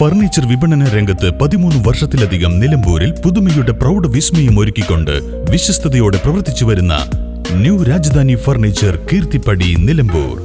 Furniture വിപണന രംഗത്ത് പതിമൂന്ന് വർഷത്തിലധികം നിലമ്പൂരിൽ പുതുമയുടെ പ്രൗഢ വിസ്മയം ഒരുക്കിക്കൊണ്ട് വിശ്വസ്തയോടെ പ്രവർത്തിച്ചു വരുന്ന ന്യൂ രാജധാനി ഫർണിച്ചർ കീർത്തിപ്പടി നിലമ്പൂർ.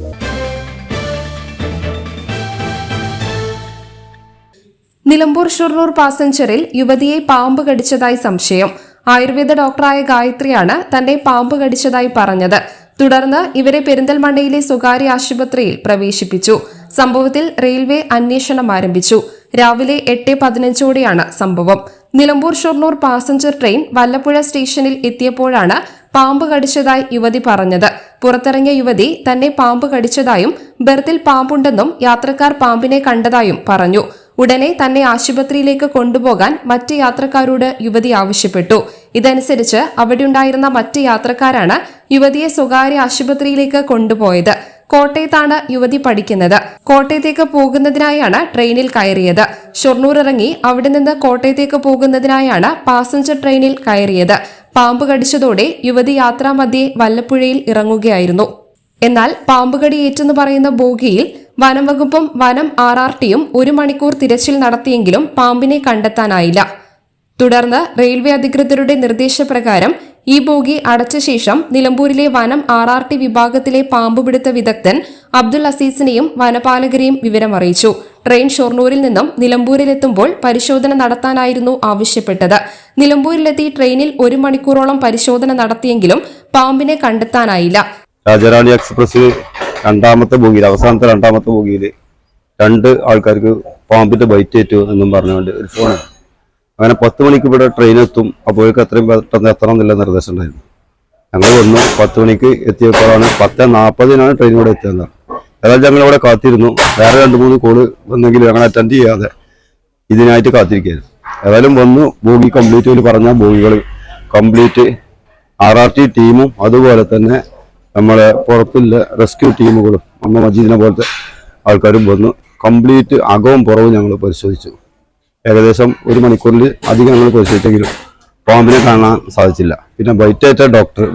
നിലമ്പൂർ ഷൊർണൂർ പാസഞ്ചറിൽ യുവതിയെ പാമ്പ് കടിച്ചതായി സംശയം. ആയുർവേദ ഡോക്ടറായ ഗായത്രിയാണ് തന്റെ പാമ്പ് കടിച്ചതായി പറഞ്ഞത്. തുടർന്ന് ഇവരെ പെരിന്തൽമണ്ണയിലെ സ്വകാര്യ ആശുപത്രിയിൽ പ്രവേശിപ്പിച്ചു. സംഭവത്തിൽ റെയിൽവേ അന്വേഷണം ആരംഭിച്ചു. രാവിലെ എട്ട് പതിനഞ്ചോടെയാണ് സംഭവം. നിലമ്പൂർ ഷൊർണൂർ പാസഞ്ചർ ട്രെയിൻ വല്ലപ്പുഴ സ്റ്റേഷനിൽ എത്തിയപ്പോഴാണ് പാമ്പ് കടിച്ചതായി യുവതി പറഞ്ഞത്. പുറത്തിറങ്ങിയ യുവതി തന്നെ പാമ്പ് കടിച്ചതായും ബെർത്തിൽ പാമ്പുണ്ടെന്നും യാത്രക്കാർ പാമ്പിനെ കണ്ടതായും പറഞ്ഞു. ഉടനെ തന്നെ ആശുപത്രിയിലേക്ക് കൊണ്ടുപോകാൻ മറ്റ് യാത്രക്കാരോട് യുവതി ആവശ്യപ്പെട്ടു. ഇതനുസരിച്ച് അവിടെയുണ്ടായിരുന്ന മറ്റ് യാത്രക്കാരാണ് യുവതിയെ സ്വകാര്യ ആശുപത്രിയിലേക്ക് കൊണ്ടുപോയത്. കോട്ടയത്താണ് യുവതി പഠിക്കുന്നത്. കോട്ടയത്തേക്ക് പോകുന്നതിനായാണ് ട്രെയിനിൽ കയറിയത്. ഷൊർണൂർ ഇറങ്ങി അവിടെ നിന്ന് കോട്ടയത്തേക്ക് പോകുന്നതിനായാണ് പാസഞ്ചർ ട്രെയിനിൽ കയറിയത്. പാമ്പ് കടിച്ചതോടെ യുവതി യാത്രാമധ്യേ വല്ലപ്പുഴയിൽ ഇറങ്ങുകയായിരുന്നു. എന്നാൽ പാമ്പുകടി ഏറ്റെന്ന് പറയുന്ന ബോഗിയിൽ വനം വകുപ്പും വനം ആർ ആർ ടിയും ഒരു മണിക്കൂർ തിരച്ചിൽ നടത്തിയെങ്കിലും പാമ്പിനെ കണ്ടെത്താനായില്ല. തുടർന്ന് റെയിൽവേ അധികൃതരുടെ നിർദ്ദേശപ്രകാരം ഈ ബോഗി അടച്ച ശേഷം നിലമ്പൂരിലെ വനം ആർ ആർ ടി വിഭാഗത്തിലെ പാമ്പുപിടുത്ത വിദഗ്ധൻ അബ്ദുൾ അസീസിനെയും വനപാലകരെയും വിവരമറിയിച്ചു ട്രെയിൻ ഷൊർണൂരിൽ നിന്നും നിലമ്പൂരിലെത്തുമ്പോൾ പരിശോധന നടത്താനായിരുന്നു ആവശ്യപ്പെട്ടത്. നിലമ്പൂരിലെത്തി ട്രെയിനിൽ ഒരു മണിക്കൂറോളം പരിശോധന നടത്തിയെങ്കിലും പാമ്പിനെ കണ്ടെത്താനായില്ല. രാജറാണി എക്സ്പ്രസ് രണ്ടാമത്തെ ബോഗിയിൽ അവസാനത്തെ രണ്ടാമത്തെ ബോഗിയിൽ രണ്ട് ആൾക്കാർക്ക് പാമ്പിന്റെ ബൈറ്റ് ഏറ്റു എന്നും പറഞ്ഞുകൊണ്ട് ഒരു ഫോൺ അങ്ങനെ പത്ത് മണിക്ക് ഇവിടെ ട്രെയിൻ എത്തും. അപ്പോഴേക്ക് എത്രയും പെട്ടെന്ന് എത്തണം എന്നുള്ള നിർദ്ദേശം ഉണ്ടായിരുന്നു. ഞങ്ങൾ വന്നു. പത്ത് മണിക്ക് എത്തിയപ്പോഴാണ് പത്ത് നാൽപ്പതിനാണ് ട്രെയിൻ ഇവിടെ എത്തിയത് ഏതായാലും ഞങ്ങൾ ഇവിടെ കാത്തിരുന്നു. വേറെ രണ്ട് മൂന്ന് കോൾ വന്നെങ്കിൽ ഞങ്ങൾ അറ്റൻഡ് ചെയ്യാതെ ഇതിനായിട്ട് കാത്തിരിക്കുകയായിരുന്നു. ഏതായാലും വന്നു. ബോഗി കംപ്ലീറ്റ് ഒരു പറഞ്ഞ ബോഗികൾ കംപ്ലീറ്റ് ആർ ആർ ടി ടീമും അതുപോലെ തന്നെ നമ്മളെ പുറത്തുള്ള റെസ്ക്യൂ ടീമുകളും അമ്മ മജീദിനെ പോലത്തെ ആൾക്കാരും വന്നു. കംപ്ലീറ്റ് അകവും പുറവും ഞങ്ങൾ പരിശോധിച്ചു. ഏകദേശം ഒരു മണിക്കൂറിൽ അധികം ഞങ്ങൾ പരിശോധിച്ചെങ്കിലും പാമ്പിനെ കാണാൻ സാധിച്ചില്ല. പിന്നെ വൈറ്റേറ്റ ഡോക്ടർ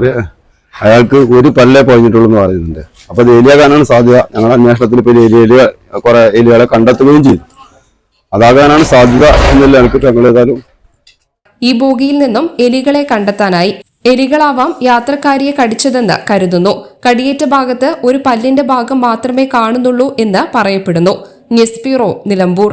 അയാൾക്ക് ഒരു പല്ലേ പോയിട്ടുള്ളൂ എന്ന് പറയുന്നുണ്ട്. അപ്പോൾ അത് ഏലിയ കാണാൻ സാധ്യത. ഞങ്ങളുടെ അന്വേഷണത്തിൽ ഇപ്പോൾ ഏരിയയിൽ കുറേ ഏലിയകളെ കണ്ടെത്തുകയും ചെയ്തു. അതാകാനാണ് സാധ്യത എന്നല്ല എനിക്ക് ഞങ്ങൾ ഏതായാലും ഈ ബോഗിയിൽ നിന്നും എലികളെ കണ്ടെത്താനായി എലികളാവാം യാത്രക്കാരിയെ കടിച്ചതെന്ന് കരുതുന്നു. കടിയേറ്റ ഭാഗത്ത് ഒരു പല്ലിന്റെ ഭാഗം മാത്രമേ കാണുന്നുള്ളൂ എന്ന് പറയപ്പെടുന്നു. Nilambur.